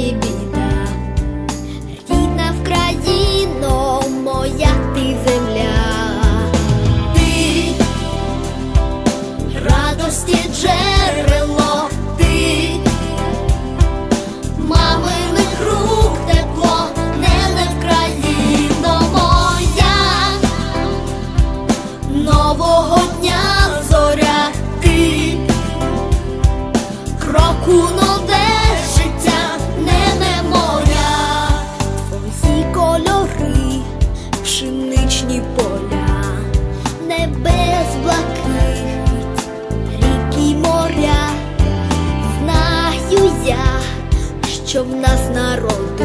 мені біда, рідна Вкраїно, моя ти земля, ти радості джерело, ти маминих рук тепло, не не Вкраїно моя, нового дня зоря ти кроку. на. Сонячні поля, небес блакить, ріки моря. Знаю я, що в нас народу,